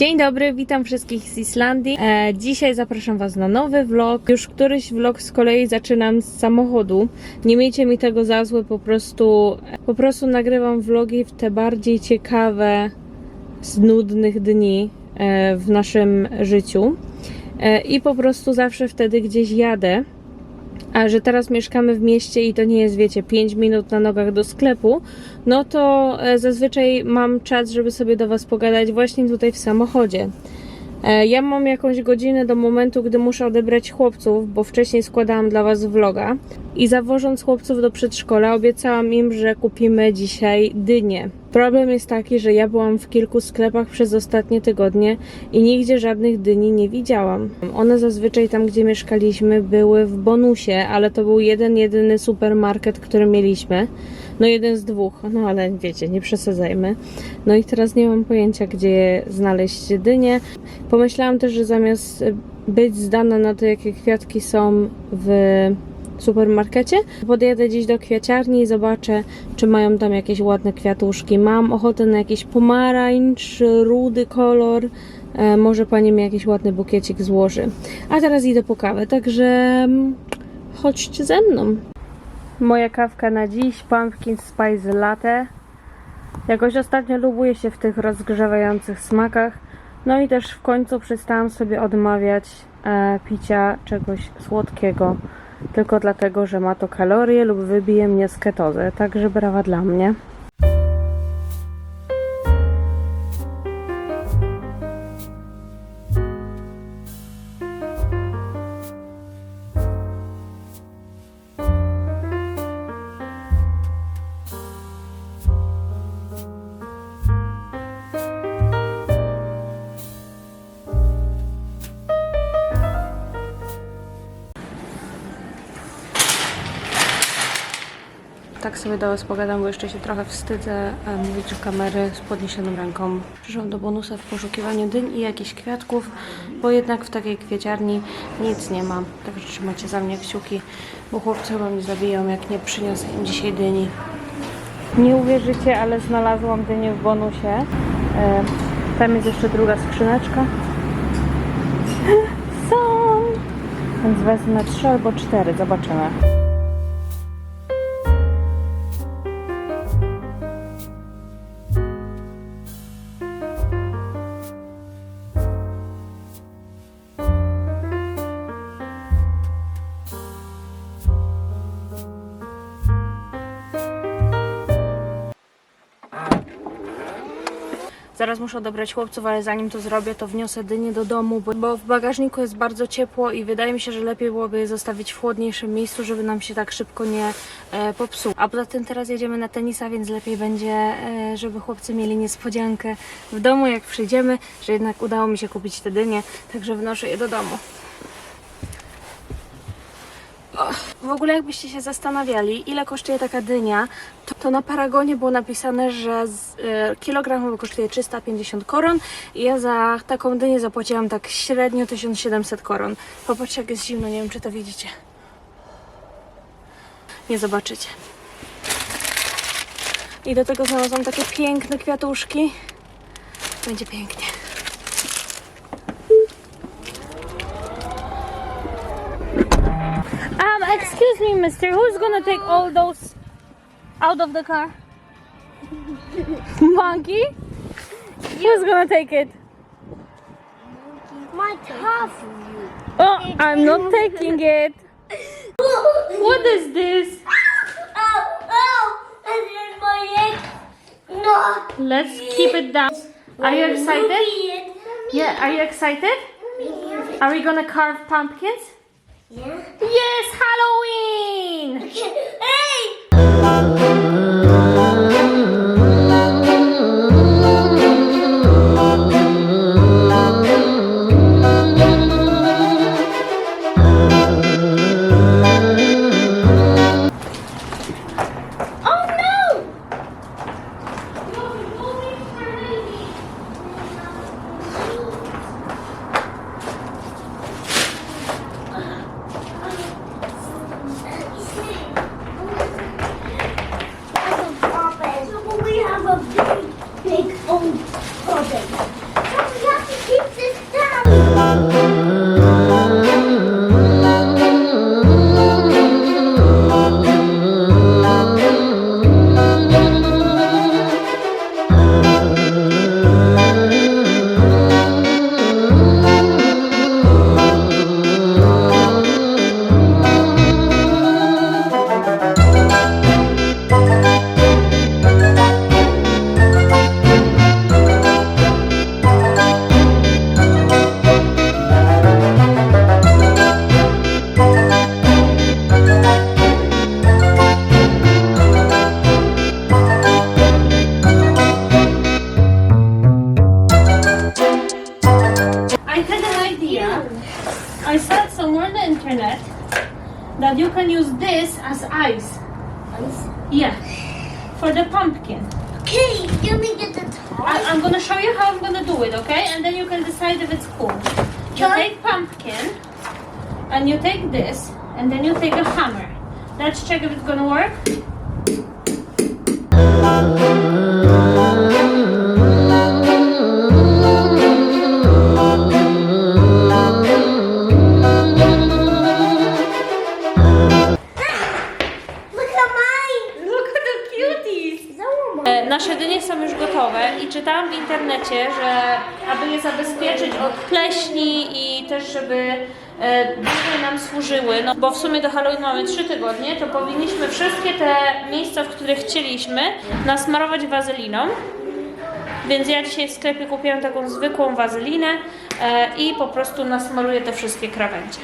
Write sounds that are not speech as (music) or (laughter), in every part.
Dzień dobry, witam wszystkich z Islandii. E, dzisiaj zapraszam Was na nowy vlog. Już któryś vlog z kolei zaczynam z samochodu. Nie miejcie mi tego za złe, po prostu, po prostu nagrywam vlogi w te bardziej ciekawe z nudnych dni e, w naszym życiu. E, I po prostu zawsze wtedy gdzieś jadę. A że teraz mieszkamy w mieście i to nie jest, wiecie, 5 minut na nogach do sklepu, no to e, zazwyczaj mam czas, żeby sobie do Was pogadać właśnie tutaj w samochodzie. E, Ja mam jakąś godzinę do momentu, gdy muszę odebrać chłopców, bo wcześniej składałam dla Was vloga. I zawożąc chłopców do przedszkola, obiecałam im, że kupimy dzisiaj dynię. Problem jest taki, że ja byłam w kilku sklepach przez ostatnie tygodnie i nigdzie żadnych dyni nie widziałam. One zazwyczaj tam, gdzie mieszkaliśmy, były w bonusie, ale to był jeden, jedyny supermarket, który mieliśmy. No jeden z dwóch, no ale wiecie, nie przesadzajmy. No i teraz nie mam pojęcia, gdzie znaleźć dynię. Pomyślałam też, że zamiast być zdana na to, jakie kwiatki są w supermarkecie, podjadę dziś do kwiaciarni i zobaczę, czy mają tam jakieś ładne kwiatuszki. Mam ochotę na jakiś pomarańcz, rudy kolor. E, może pani mi jakiś ładny bukiecik złoży. A teraz idę po kawę, także mm, chodźcie ze mną. Moja kawka na dziś, pumpkin spice latte. Jakoś ostatnio lubuję się w tych rozgrzewających smakach. No i też w końcu przestałam sobie odmawiać e, picia czegoś słodkiego. Tylko dlatego, że ma to kalorie lub wybije mnie z ketozy. Także brawa dla mnie. Tak sobie do Was pogadam, bo jeszcze się trochę wstydzę mówić do kamery z podniesioną ręką. Przyszłam do bonusa w poszukiwaniu dyń i jakichś kwiatków, bo jednak w takiej kwieciarni nic nie ma. Także trzymajcie za mnie kciuki, bo chłopcy chyba mnie zabiją, jak nie przyniosę im dzisiaj dyni. Nie uwierzycie, ale znalazłam dynię w bonusie. E, Tam jest jeszcze druga skrzyneczka. (laughs) Są! Więc wezmę trzy albo cztery, zobaczymy. Zaraz muszę odebrać chłopców, ale zanim to zrobię, to wniosę dynię do domu, bo, bo w bagażniku jest bardzo ciepło i wydaje mi się, że lepiej byłoby je zostawić w chłodniejszym miejscu, żeby nam się tak szybko nie e, popsuł. A poza tym teraz jedziemy na tenisa, więc lepiej będzie, e, żeby chłopcy mieli niespodziankę w domu, jak przyjdziemy, że jednak udało mi się kupić te dynie, także wnoszę je do domu. W ogóle jakbyście się zastanawiali, ile kosztuje taka dynia, to, to na Paragonie było napisane, że z, e, kilogram kosztuje 350 koron i ja za taką dynię zapłaciłam tak średnio 1700 koron. Popatrzcie jak jest zimno, nie wiem czy to widzicie. Nie zobaczycie. I do tego znalazłam takie piękne kwiatuszki. Będzie pięknie. Um, excuse me, mister. Who's gonna take all those out of the car? Monkey? Who's gonna take it? My tough. Oh, I'm not taking it. What is this? Ow, ow, and then my egg. No. Let's keep it down. Are you excited? Yeah, are you excited? Are we gonna carve pumpkins? Yeah. Yes, Halloween! Hey! That you can use this as ice. Yeah, for the pumpkin. Okay, let me get the I, toy. I'm gonna show you how I'm gonna do it, okay? And then you can decide if it's cool. You Sure. take pumpkin, and you take this, and then you take a hammer. Let's check if it's gonna work. Nasze dynie są już gotowe i czytałam w internecie, że aby je zabezpieczyć od pleśni i też żeby e, dłużej nam służyły, no bo w sumie do Halloween mamy 3 tygodnie, to powinniśmy wszystkie te miejsca, w których chcieliśmy, nasmarować wazeliną. Więc ja dzisiaj w sklepie kupiłam taką zwykłą wazelinę e, i po prostu nasmaruję te wszystkie krawędzie.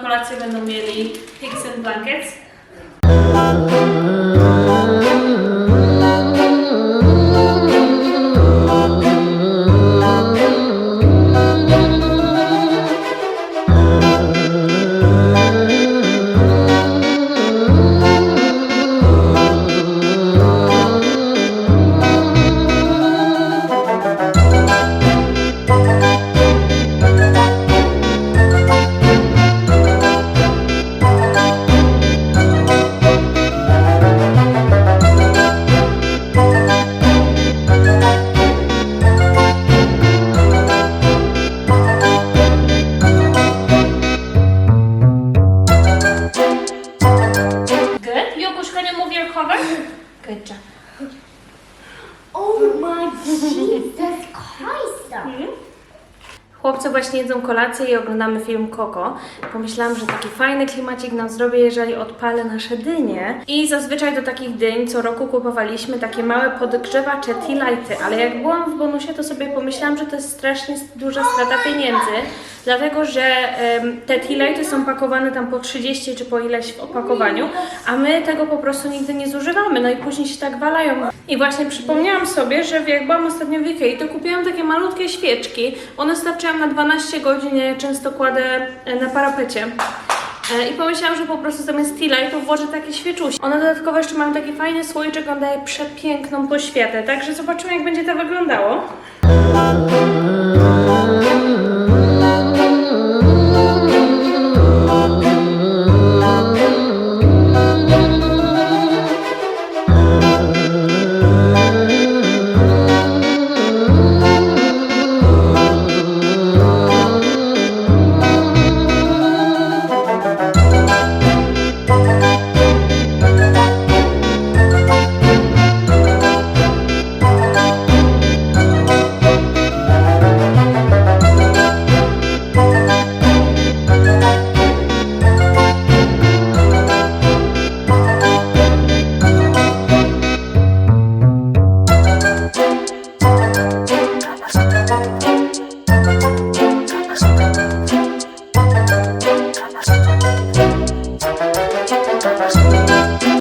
Kolację będą mieli pigs and blankets. Właśnie jedzą kolację i oglądamy film Coco. Pomyślałam, że taki fajny klimacik nam zrobię, jeżeli odpalę nasze dynie. I zazwyczaj do takich dyń co roku kupowaliśmy takie małe podgrzewacze tea lighty, ale jak byłam w bonusie, to sobie pomyślałam, że to jest strasznie duża strata pieniędzy, dlatego że te tea są pakowane tam po 30 czy po ileś w opakowaniu, a my tego po prostu nigdy nie zużywamy, no i później się tak walają. I właśnie przypomniałam sobie, że jak byłam ostatnio w Ikei, to kupiłam takie malutkie świeczki. One starczyłam na 12 godzin, ja je często kładę e, na parapecie. E, I pomyślałam, że po prostu zamiast tea lightów włożę takie świeczusi. One dodatkowo jeszcze mają taki fajny słoiczek, on daje przepiękną poświatę, także zobaczymy jak będzie to wyglądało.